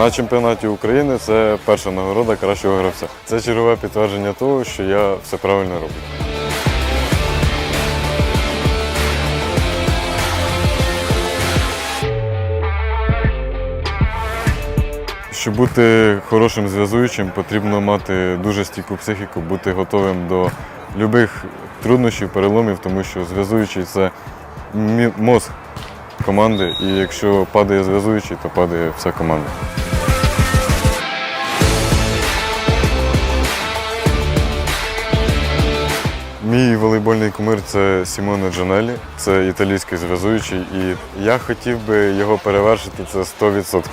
на чемпіонаті України це перша нагорода кращого гравця. Це чергове підтвердження того, що я все правильно роблю. Щоб бути хорошим зв'язуючим, потрібно мати дуже стійку психіку, бути готовим до будь-яких труднощів, переломів, тому що зв'язуючий це мозг команди, і якщо падає зв'язуючий, то падає вся команда. Мій волейбольний кумир це Сімоне Джанелі, це італійський зв'язуючий, і я хотів би його перевершити це 100%.